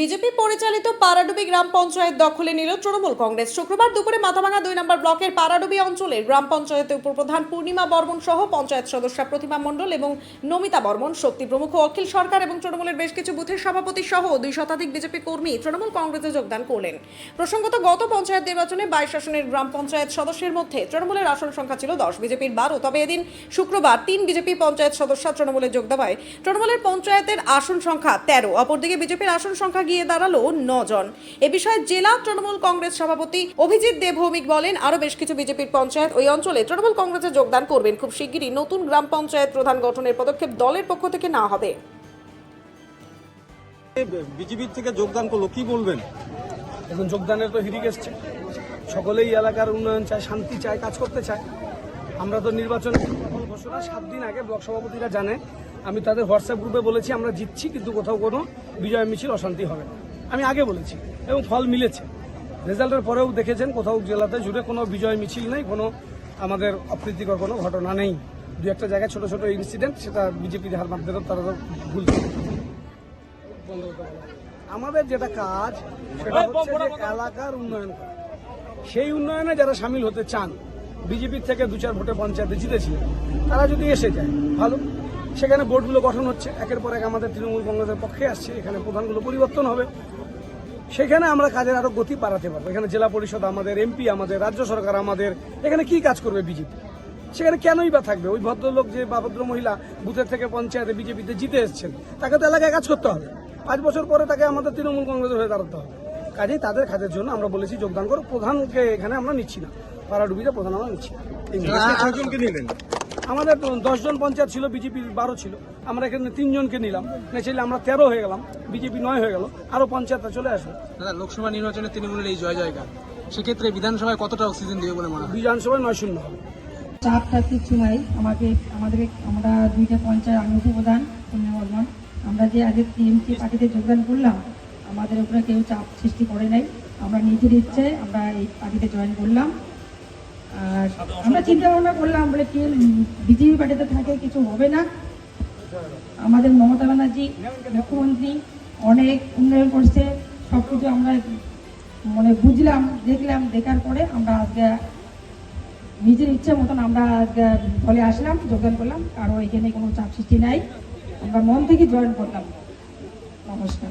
BJP পরিচালিত পারাডুবি গ্রাম পঞ্চায়েত দখলে নিল তৃণমূল কংগ্রেস। শুক্রবার দুপুরে মাথাভাঙা দুই নম্বর ব্লকের পারাডুবি অঞ্চলের গ্রাম পঞ্চায়েতের উপপ্রধান পূর্ণিমা বর্মন সহ পঞ্চায়েত সদস্য প্রতিমা মণ্ডল এবং নমিতা বর্মন, শক্তি প্রমুখ, অখিল সরকার এবং তৃণমূলের বেশ কিছু বুথের সভাপতি সহ দুই শতাধিক বিজেপি কর্মী তৃণমূল কংগ্রেসে যোগদান করলেন। প্রসঙ্গত, গত পঞ্চায়েত নির্বাচনে বাইশ আসনের গ্রাম পঞ্চায়েত সদস্যের মধ্যে তৃণমূলের আসন সংখ্যা ছিল দশ, বিজেপির বারো। তবে এদিন শুক্রবার তিন বিজেপি পঞ্চায়েত সদস্য তৃণমূলে যোগ দেওয়ায় তৃণমূলের পঞ্চায়েতের আসন সংখ্যা তেরো, অপরদিকে বিজেপির আসন সংখ্যা গিয়ে দাঁড়াল জন এ বিষয়ে জেলা তৃণমূল কংগ্রেস সভাপতি অভিজিৎ দেব ভৌমিক বলেন আরও বেশ কিছু বিজেপির পঞ্চায়েত ওই অঞ্চলে তৃণমূল কংগ্রেসে যোগদান করবেন। খুব শিগগিরই নতুন গ্রাম পঞ্চায়েত প্রধান গঠনের পদক্ষেপ দলের পক্ষ থেকে না হবে। বিজেপির থেকে যোগদান করল কি বলবেন? এখন যোগদানের তো হিরিক এসছে। সকলেই এলাকার উন্নয়ন চায় শান্তি চায় কাজ করতে চায়। আমরা তো নির্বাচন ঘোষণা সাত দিন আগে ব্লক সভাপতিরা জানে আমি তাদের হোয়াটসঅ্যাপ গ্রুপে বলেছি আমরা জিতছি কিন্তু কোথাও কোনো বিজয় মিছিল অশান্তি হবে না। আমি আগে বলেছি এবং ফল মিলেছে। রেজাল্টের পরেও দেখেছেন কোথাও জেলাতে জুড়ে কোনো বিজয় মিছিল নেই কোনো আমাদের অপ্রীতিকর কোনো ঘটনা নেই। দু একটা জায়গায় ছোট ছোট ইনসিডেন্ট সেটা বিজেপির হার মাধ্যমে তারা তো ভুল। আমাদের যেটা কাজ সেটা হচ্ছে যে এলাকার উন্নয়ন সেই উন্নয়নে যারা সামিল হতে চান বিজেপির থেকে দু চার ভোটে পঞ্চায়েতে জিতেছিলেন তারা যদি এসে যায় ভালো। সেখানে বোর্ডগুলো গঠন হচ্ছে। একের পর এক আমাদের তৃণমূল কংগ্রেসের পক্ষে আসছে। এখানে প্রধানগুলো পরিবর্তন হবে। সেখানে আমরা কাজের আরও গতি বাড়াতে পারব। এখানে জেলা পরিষদ আমাদের এমপি আমাদের রাজ্য সরকার আমাদের এখানে কি কাজ করবে বিজেপি সেখানে কেনই বা থাকবে? ওই ভদ্রলোক যে বা ভদ্র মহিলা বুথের থেকে পঞ্চায়েতে বিজেপিতে জিতে এসেছেন তাকে তো এলাকায় কাজ করতে হবে। পাঁচ বছর পরে তাকে আমাদের তৃণমূল কংগ্রেসের হয়ে দাঁড়াতে হবে। কাজেই তাদের কাজের জন্য আমরা বলেছি যোগদান করো। প্রধানকে এখানে আমরা নিচ্ছি না। পাড়াডুবিতে প্রধান আমরা নিচ্ছি আমাদের দশজন পঞ্চায়েত ছিল বিজেপির বারো ছিল। আমরা এখানে তিনজনকে নিলাম। চাইলে আমরা তেরো হয়ে গেলাম বিজেপি নয় হয়ে গেল। আরও পঞ্চায়েত চলে আসবে। দাদা লোকসভা নির্বাচনে তৃণমূলের এই জয় জয়গান সেক্ষেত্রে বিধানসভায় কতটা অক্সিজেন দেবে বলে মনে হয়? বিধানসভায় নয় শূন্য হবে। চাপটা কিছু নাই আমাকে আমাদের আমরা দুইটা পঞ্চায়েত আমি উপপ্রধান বর্মন। আমরা যে আগে টিএমসি পার্টিতে যোগদান করলাম আমাদের উপরে কেউ চাপ সৃষ্টি করে নাই। আমরা নিজের ইচ্ছে আমরা এই পার্টিতে জয়েন করলাম। আর আমরা চিন্তা ভাবনা করলাম, বলে কি বিজেপি পার্টিতে থাকে কিছু হবে না। আমাদের মমতা ব্যানার্জি, মুখ্যমন্ত্রী অনেক উন্নয়ন করছে সব কিছু আমরা মানে বুঝলাম, দেখলাম, দেখার পরে আমরা আজকে নিজের ইচ্ছে মতন আমরা আজকে দলে আসলাম, যোগদান করলাম, কারও এখানে কোনো চাপ সৃষ্টি নাই। আমরা মন থেকে জয়েন করলাম। নমস্কার।